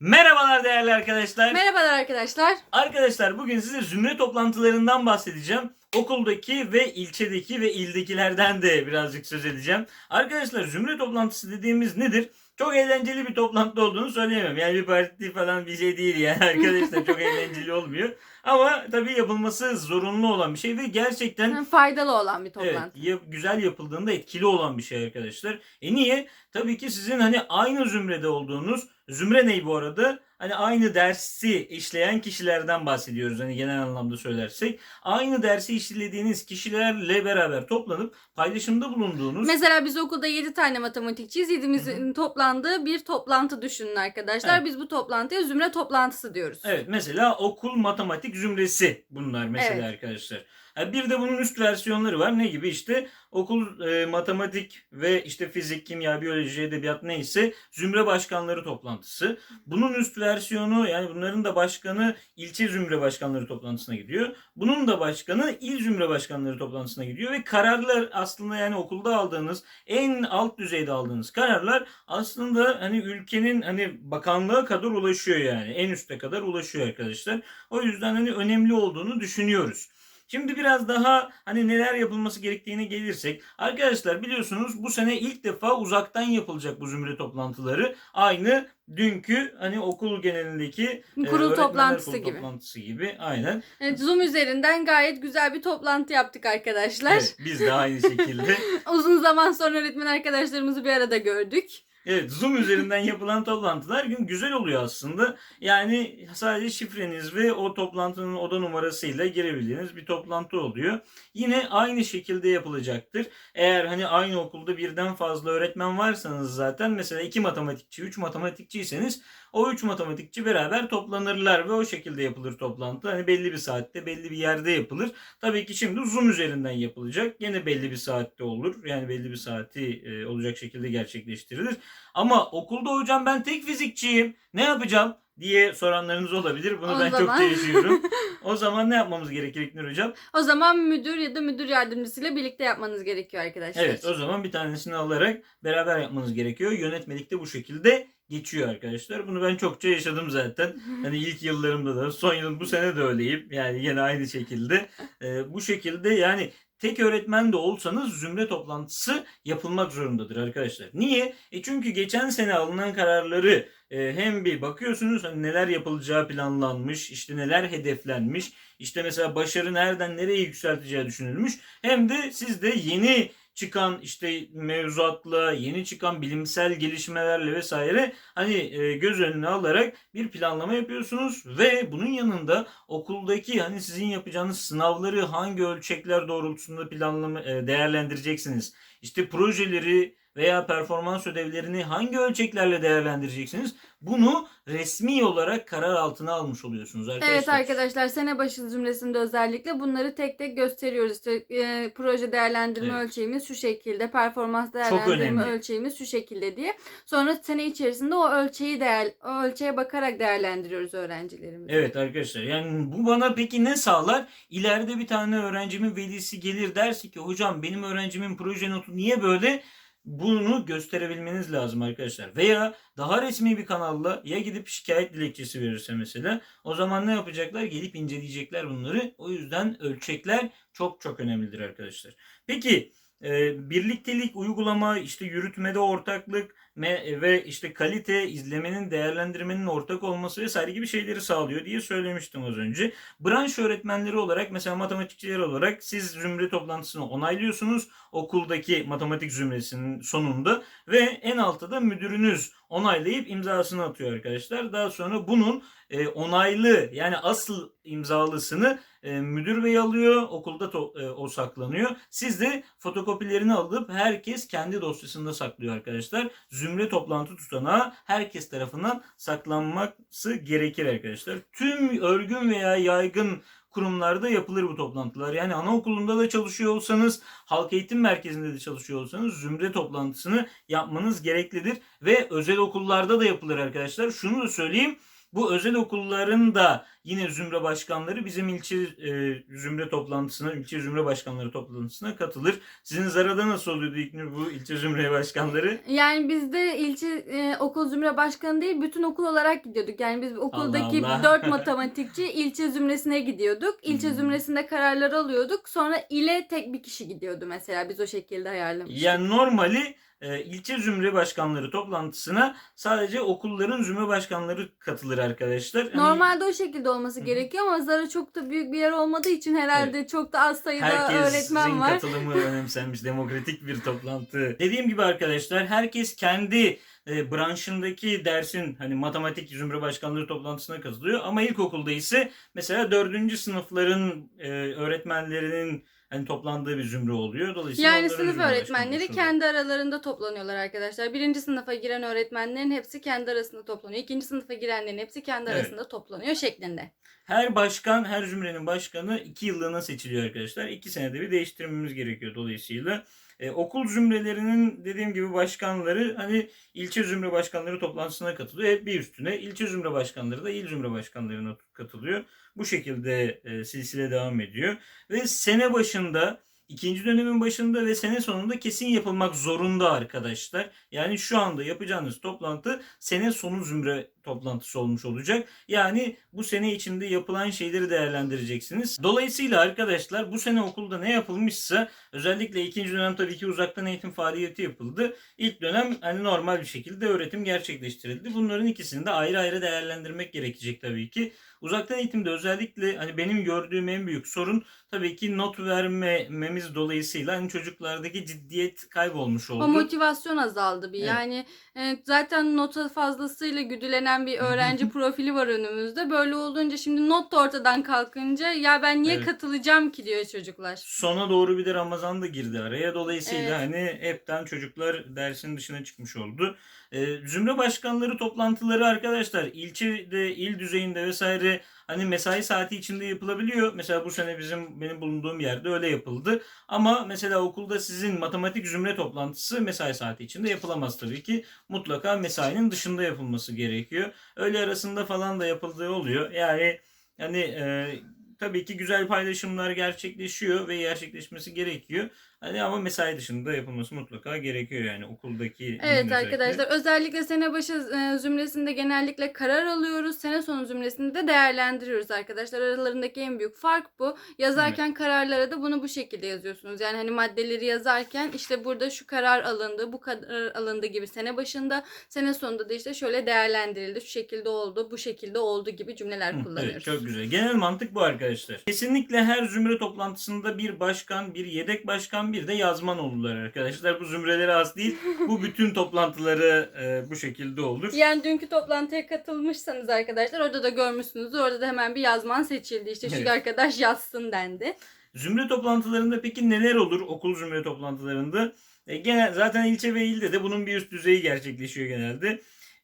Merhabalar değerli arkadaşlar. Merhabalar arkadaşlar. Arkadaşlar bugün size zümre toplantılarından bahsedeceğim. Okuldaki ve ilçedeki ve ildekilerden de birazcık söz edeceğim. Arkadaşlar zümre toplantısı dediğimiz nedir? Çok eğlenceli bir toplantı olduğunu söyleyemem. Yani bir parti falan bir şey değil yani arkadaşlar çok eğlenceli olmuyor. Ama tabii yapılması zorunlu olan bir şey ve gerçekten Faydalı olan bir Evet, toplantı. ya- güzel yapıldığında etkili olan bir şey arkadaşlar. E niye? Tabii ki sizin hani aynı zümrede olduğunuz, zümre ne bu arada? Hani aynı dersi işleyen kişilerden bahsediyoruz hani genel anlamda söylersek. Aynı dersi işlediğiniz kişilerle beraber toplanıp paylaşımda bulunduğunuz Mesela biz okulda 7 tane matematikçiyiz. 7'imizin toplandığı bir toplantı düşünün arkadaşlar. Evet. Biz bu toplantıya zümre toplantısı diyoruz. Evet mesela okul matematik zümresi bunlar mesela Evet. arkadaşlar. Bir de bunun üst versiyonları var. Ne gibi işte okul e, matematik ve işte fizik, kimya, biyoloji, edebiyat neyse zümre başkanları toplantısı. Bunun üst versiyonu yani bunların da başkanı ilçe zümre başkanları toplantısına gidiyor. Bunun da başkanı il zümre başkanları toplantısına gidiyor ve kararlar aslında yani okulda aldığınız en alt düzeyde aldığınız kararlar aslında hani ülkenin hani bakanlığa kadar ulaşıyor yani. En üste kadar ulaşıyor arkadaşlar. O yüzden hani önemli olduğunu düşünüyoruz. Şimdi biraz daha hani neler yapılması gerektiğine gelirsek. Arkadaşlar biliyorsunuz bu sene ilk defa uzaktan yapılacak bu zümre toplantıları. Aynı dünkü hani okul genelindeki e, Kurul öğretmenler toplantısı kurulu gibi. toplantısı gibi. Aynen. Evet, Zoom üzerinden gayet güzel bir toplantı yaptık arkadaşlar. Evet, biz de aynı şekilde. Uzun zaman sonra öğretmen arkadaşlarımızı bir arada gördük. Evet Zoom üzerinden yapılan toplantılar gün güzel oluyor aslında. Yani sadece şifreniz ve o toplantının oda numarasıyla girebildiğiniz bir toplantı oluyor. Yine aynı şekilde yapılacaktır. Eğer hani aynı okulda birden fazla öğretmen varsanız zaten mesela iki matematikçi, üç matematikçiyseniz o üç matematikçi beraber toplanırlar ve o şekilde yapılır toplantı. Hani belli bir saatte, belli bir yerde yapılır. Tabii ki şimdi Zoom üzerinden yapılacak. Yine belli bir saatte olur. Yani belli bir saati e, olacak şekilde gerçekleştirilir. Ama okulda hocam ben tek fizikçiyim. Ne yapacağım? diye soranlarınız olabilir. Bunu O ben zaman- çok yaşıyorum. o zaman ne yapmamız gerekir İlknur hocam? O zaman müdür ya da müdür yardımcısıyla birlikte yapmanız gerekiyor arkadaşlar. Evet o zaman bir tanesini alarak beraber yapmanız gerekiyor. Yönetmelik de bu şekilde geçiyor arkadaşlar. Bunu ben çokça yaşadım zaten. Hani ilk yıllarımda da son yılım bu sene de öyleyim. Yani yine aynı şekilde. Ee, bu şekilde yani tek öğretmen de olsanız zümre toplantısı yapılmak zorundadır arkadaşlar. Niye? E çünkü geçen sene alınan kararları e, hem bir bakıyorsunuz hani neler yapılacağı planlanmış, işte neler hedeflenmiş, işte mesela başarı nereden nereye yükselteceği düşünülmüş. Hem de siz de yeni çıkan işte mevzuatla, yeni çıkan bilimsel gelişmelerle vesaire hani e, göz önüne alarak bir planlama yapıyorsunuz ve bunun yanında okuldaki hani sizin yapacağınız sınavları hangi ölçekler doğrultusunda planlama e, değerlendireceksiniz? İşte projeleri veya performans ödevlerini hangi ölçeklerle değerlendireceksiniz? Bunu resmi olarak karar altına almış oluyorsunuz arkadaşlar. Evet arkadaşlar sene başı zümresinde özellikle bunları tek tek gösteriyoruz. İşte e, proje değerlendirme Evet. ölçeğimiz şu şekilde, performans değerlendirme ölçeğimiz şu şekilde diye. Sonra sene içerisinde o ölçeği değer o ölçeğe bakarak değerlendiriyoruz öğrencilerimizi. Evet arkadaşlar yani bu bana peki ne sağlar? İleride bir tane öğrencimin velisi gelir derse ki hocam benim öğrencimin proje notu niye böyle? Bunu gösterebilmeniz lazım arkadaşlar. Veya daha resmi bir kanalla ya gidip şikayet dilekçesi verirse mesela o zaman ne yapacaklar? Gelip inceleyecekler bunları. O yüzden ölçekler çok çok önemlidir arkadaşlar. Peki e, birliktelik, uygulama, işte yürütmede ortaklık ve işte kalite, izlemenin, değerlendirmenin ortak olması vesaire gibi şeyleri sağlıyor diye söylemiştim az önce. Branş öğretmenleri olarak mesela matematikçiler olarak siz zümre toplantısını onaylıyorsunuz okuldaki matematik zümresinin sonunda ve en altta da müdürünüz onaylayıp imzasını atıyor arkadaşlar. Daha sonra bunun e, onaylı yani asıl imzalısını e, müdür bey alıyor. Okulda to- e, o saklanıyor. Siz de fotokopilerini alıp herkes kendi dosyasında saklıyor arkadaşlar. Zümre toplantı tutanağı herkes tarafından saklanması gerekir arkadaşlar. Tüm örgün veya yaygın kurumlarda yapılır bu toplantılar. Yani anaokulunda da çalışıyor olsanız, halk eğitim merkezinde de çalışıyor olsanız zümre toplantısını yapmanız gereklidir ve özel okullarda da yapılır arkadaşlar. Şunu da söyleyeyim. Bu özel okulların da yine zümre başkanları bizim ilçe e, zümre toplantısına, ilçe zümre başkanları toplantısına katılır. Sizin Zara'da nasıl oluyordu İlknur bu ilçe zümre başkanları? Yani bizde ilçe e, okul zümre başkanı değil bütün okul olarak gidiyorduk. Yani biz okuldaki Allah. dört matematikçi ilçe zümresine gidiyorduk. İlçe Hmm. zümresinde kararları alıyorduk. Sonra ile tek bir kişi gidiyordu mesela. Biz o şekilde ayarlamıştık. Yani normali e, ilçe zümre başkanları toplantısına sadece okulların zümre başkanları katılır arkadaşlar. Hani Normalde o şekilde olması Hı gerekiyor ama Zara çok da büyük bir yer olmadığı için herhalde çok da az sayıda öğretmen Herkesin var. katılımı önemsenmiş demokratik bir toplantı. Dediğim gibi arkadaşlar herkes kendi e, branşındaki dersin hani matematik zümre başkanları toplantısına katılıyor ama ilkokulda ise mesela dördüncü sınıfların e, öğretmenlerinin hani toplandığı bir zümre oluyor. Dolayısıyla Yani sınıf öğretmenleri kendi aralarında toplanıyorlar arkadaşlar. Birinci sınıfa giren öğretmenlerin hepsi kendi arasında toplanıyor. İkinci sınıfa girenlerin hepsi kendi Evet. arasında toplanıyor şeklinde. Her başkan, her zümrenin başkanı iki yıllığına seçiliyor arkadaşlar. İki senede bir değiştirmemiz gerekiyor dolayısıyla. E, okul zümrelerinin dediğim gibi başkanları hani ilçe zümre başkanları toplantısına katılıyor. Hep bir üstüne. İlçe zümre başkanları da il zümre başkanlarına katılıyor. Bu şekilde e, silsile devam ediyor. Ve sene başında ikinci dönemin başında ve sene sonunda kesin yapılmak zorunda arkadaşlar. Yani şu anda yapacağınız toplantı sene sonu zümre toplantısı olmuş olacak. Yani bu sene içinde yapılan şeyleri değerlendireceksiniz. Dolayısıyla arkadaşlar bu sene okulda ne yapılmışsa özellikle ikinci dönem tabii ki uzaktan eğitim faaliyeti yapıldı. İlk dönem hani normal bir şekilde öğretim gerçekleştirildi. Bunların ikisini de ayrı ayrı değerlendirmek gerekecek tabii ki. Uzaktan eğitimde özellikle hani benim gördüğüm en büyük sorun tabii ki not vermememiz dolayısıyla hani çocuklardaki ciddiyet kaybolmuş oldu. O motivasyon azaldı bir. Evet. Yani e, zaten nota fazlasıyla güdülenen bir öğrenci profili var önümüzde. Böyle olunca şimdi not da ortadan kalkınca ya ben niye Evet. katılacağım ki diyor çocuklar. Sona doğru bir de Ramazan da girdi araya. Dolayısıyla Evet. hani hepten çocuklar dersin dışına çıkmış oldu. Ee, zümre başkanları toplantıları arkadaşlar ilçede, il düzeyinde vesaire hani mesai saati içinde yapılabiliyor. Mesela bu sene bizim benim bulunduğum yerde öyle yapıldı. Ama mesela okulda sizin matematik zümre toplantısı mesai saati içinde yapılamaz tabii ki. Mutlaka mesainin dışında yapılması gerekiyor. Öğle arasında falan da yapıldığı oluyor. Yani yani e, tabii ki güzel paylaşımlar gerçekleşiyor ve gerçekleşmesi gerekiyor. Hani ama mesai dışında yapılması mutlaka gerekiyor yani okuldaki Evet arkadaşlar özellikle sene başı e, zümresinde genellikle karar alıyoruz. Sene sonu zümresinde de değerlendiriyoruz arkadaşlar. Aralarındaki en büyük fark bu. Yazarken kararlara da bunu bu şekilde yazıyorsunuz. Yani hani maddeleri yazarken işte burada şu karar alındı, bu karar alındı gibi sene başında, sene sonunda da işte şöyle değerlendirildi, şu şekilde oldu, bu şekilde oldu gibi cümleler kullanıyoruz. Evet çok güzel. Genel mantık bu arkadaşlar. Kesinlikle her zümre toplantısında bir başkan, bir yedek başkan, bir de yazman olurlar arkadaşlar. Bu zümrelere az değil. Bu bütün toplantıları e, bu şekilde olur. Yani dünkü toplantıya katılmışsanız arkadaşlar orada da görmüşsünüzdür. Orada da hemen bir yazman seçildi. İşte şu Evet. arkadaş yazsın dendi. Zümre toplantılarında peki neler olur okul zümre toplantılarında? E, genel, zaten ilçe ve ilde de bunun bir üst düzeyi gerçekleşiyor genelde.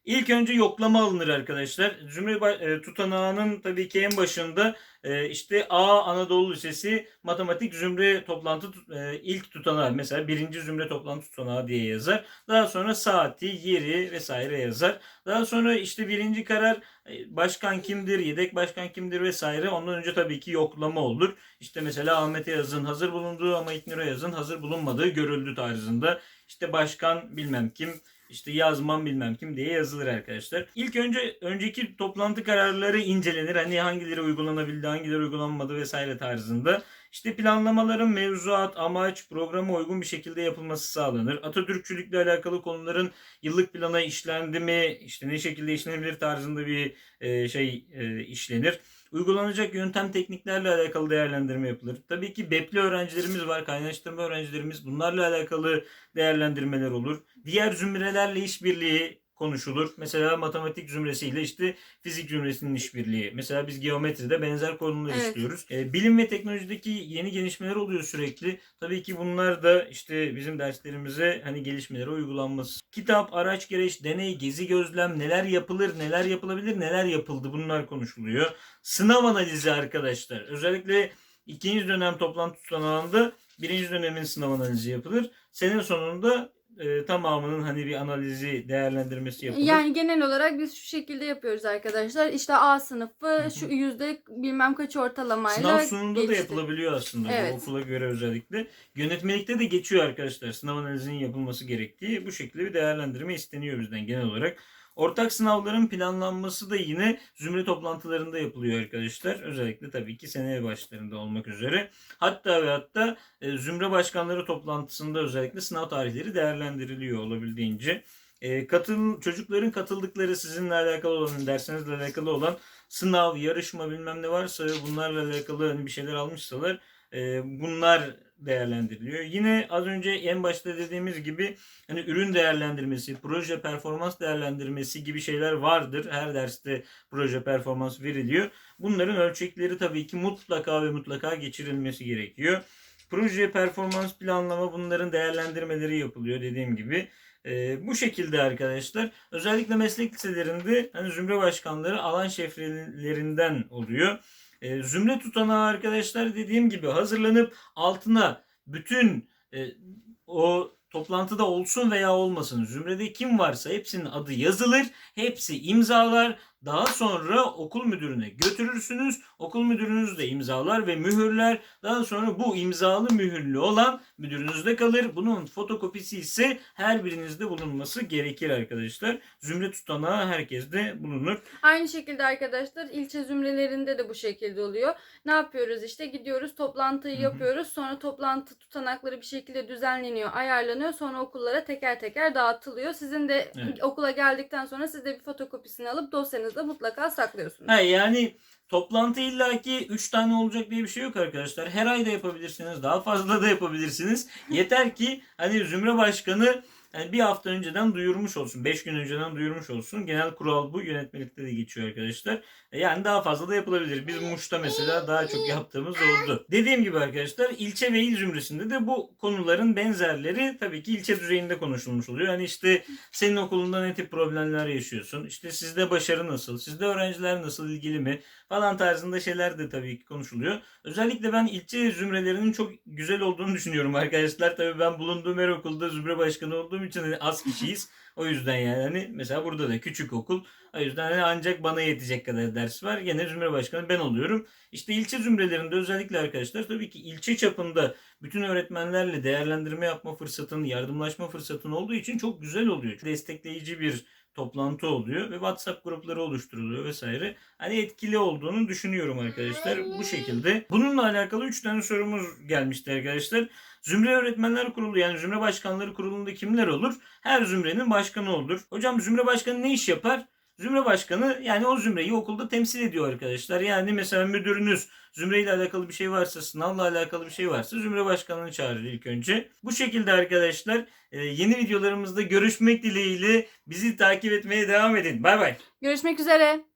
İlk önce yoklama alınır arkadaşlar. Zümre tutanağının tabii ki en başında e, işte A Anadolu Lisesi matematik zümre toplantı e, ilk tutanağı mesela birinci zümre toplantı tutanağı diye yazar. Daha sonra saati, yeri vesaire yazar. Daha sonra işte birinci karar e, başkan kimdir, yedek başkan kimdir vesaire. Ondan önce tabii ki yoklama olur. İşte mesela Ahmet'e yazın hazır bulunduğu ama İknur'a yazın hazır bulunmadığı görüldü tarzında. İşte başkan bilmem kim, işte yazmam bilmem kim diye yazılır arkadaşlar. İlk önce önceki toplantı kararları incelenir. Hani hangileri uygulanabildi, hangileri uygulanmadı vesaire tarzında. İşte planlamaların mevzuat, amaç, programa uygun bir şekilde yapılması sağlanır. Atatürkçülükle alakalı konuların yıllık plana işlendi mi, işte ne şekilde işlenebilir tarzında bir e, şey e, işlenir. Uygulanacak yöntem tekniklerle alakalı değerlendirme yapılır. Tabii ki BEP'li öğrencilerimiz var, kaynaştırma öğrencilerimiz. Bunlarla alakalı değerlendirmeler olur. Diğer zümrelerle işbirliği konuşulur. Mesela matematik zümresiyle işte fizik zümresinin işbirliği. Mesela biz geometride benzer konuları Evet. işliyoruz. E, bilim ve teknolojideki yeni gelişmeler oluyor sürekli. Tabii ki bunlar da işte bizim derslerimize hani gelişmelere uygulanması. Kitap, araç, gereç, deney, gezi, gözlem neler yapılır, neler yapılabilir, neler yapıldı bunlar konuşuluyor. Sınav analizi arkadaşlar. Özellikle ikinci dönem toplantı tutanağında birinci dönemin sınav analizi yapılır. Senin sonunda e, tamamının hani bir analizi, değerlendirmesi yapılır. Yani genel olarak biz şu şekilde yapıyoruz arkadaşlar. İşte A sınıfı şu yüzde bilmem kaç ortalamayla Sınav sunumunda da geçti. yapılabiliyor aslında Evet. bu okula göre özellikle. Yönetmelikte de geçiyor arkadaşlar sınav analizinin yapılması gerektiği. Bu şekilde bir değerlendirme isteniyor bizden genel olarak. Ortak sınavların planlanması da yine zümre toplantılarında yapılıyor arkadaşlar. Özellikle tabii ki sene başlarında olmak üzere. Hatta ve hatta e, zümre başkanları toplantısında özellikle sınav tarihleri değerlendiriliyor olabildiğince. E, katıl, çocukların katıldıkları sizinle alakalı olan, dersinizle alakalı olan sınav, yarışma bilmem ne varsa bunlarla alakalı hani bir şeyler almışsalar e, bunlar değerlendiriliyor. Yine az önce en başta dediğimiz gibi hani ürün değerlendirmesi, proje performans değerlendirmesi gibi şeyler vardır. Her derste proje performans veriliyor. Bunların ölçekleri tabii ki mutlaka ve mutlaka geçirilmesi gerekiyor. Proje performans planlama bunların değerlendirmeleri yapılıyor dediğim gibi. Ee, bu şekilde arkadaşlar özellikle meslek liselerinde hani zümre başkanları alan şeflerinden oluyor. Ee, zümre tutanağı arkadaşlar dediğim gibi hazırlanıp altına bütün e, o toplantıda olsun veya olmasın zümrede kim varsa hepsinin adı yazılır. Hepsi imzalar. Daha sonra okul müdürüne götürürsünüz. Okul müdürünüz de imzalar ve mühürler. Daha sonra bu imzalı mühürlü olan müdürünüzde kalır. Bunun fotokopisi ise her birinizde bulunması gerekir arkadaşlar. Zümre tutanağı herkeste bulunur. Aynı şekilde arkadaşlar ilçe zümrelerinde de bu şekilde oluyor. Ne yapıyoruz işte gidiyoruz toplantıyı yapıyoruz. Sonra toplantı tutanakları bir şekilde düzenleniyor, ayarlanıyor. Sonra okullara teker teker dağıtılıyor. Sizin de Evet. okula geldikten sonra siz de bir fotokopisini alıp dosyanızda mutlaka saklıyorsunuz. Ha, yani toplantı illaki 3 tane olacak diye bir şey yok arkadaşlar. Her ay da yapabilirsiniz. Daha fazla da yapabilirsiniz. Yeter ki hani Zümre Başkanı hani bir hafta önceden duyurmuş olsun. 5 gün önceden duyurmuş olsun. Genel kural bu. Yönetmelikte de geçiyor arkadaşlar. E, Yani daha fazla da yapılabilir. Biz Muş'ta mesela daha çok yaptığımız oldu. Dediğim gibi arkadaşlar ilçe ve il zümresinde de bu konuların benzerleri tabii ki ilçe düzeyinde konuşulmuş oluyor. Hani işte senin okulunda ne tip problemler yaşıyorsun? İşte sizde başarı nasıl? Sizde öğrenciler nasıl ilgili mi? Falan tarzında şeyler de tabii ki konuşuluyor. Özellikle ben ilçe zümrelerinin çok güzel olduğunu düşünüyorum arkadaşlar. Tabii ben bulunduğum her okulda zümre başkanı olduğum için hani az kişiyiz. O yüzden yani hani mesela burada da küçük okul. O yüzden hani ancak bana yetecek kadar ders var. Gene zümre başkanı ben oluyorum. İşte ilçe zümrelerinde özellikle arkadaşlar tabii ki ilçe çapında bütün öğretmenlerle değerlendirme yapma fırsatın, yardımlaşma fırsatın olduğu için çok güzel oluyor. Destekleyici bir toplantı oluyor ve WhatsApp grupları oluşturuluyor vesaire. Hani etkili olduğunu düşünüyorum arkadaşlar bu şekilde. Bununla alakalı 3 tane sorumuz gelmişti arkadaşlar. Zümre Öğretmenler Kurulu yani Zümre Başkanları Kurulu'nda kimler olur? Her zümrenin başkanı olur. Hocam Zümre Başkanı ne iş yapar? Zümre Başkanı yani o zümreyi okulda temsil ediyor arkadaşlar. Yani mesela müdürünüz zümre ile alakalı bir şey varsa, sınavla alakalı bir şey varsa Zümre Başkanı'nı çağırır ilk önce. Bu şekilde arkadaşlar e, yeni videolarımızda görüşmek dileğiyle bizi takip etmeye devam edin. Bay bay. Görüşmek üzere.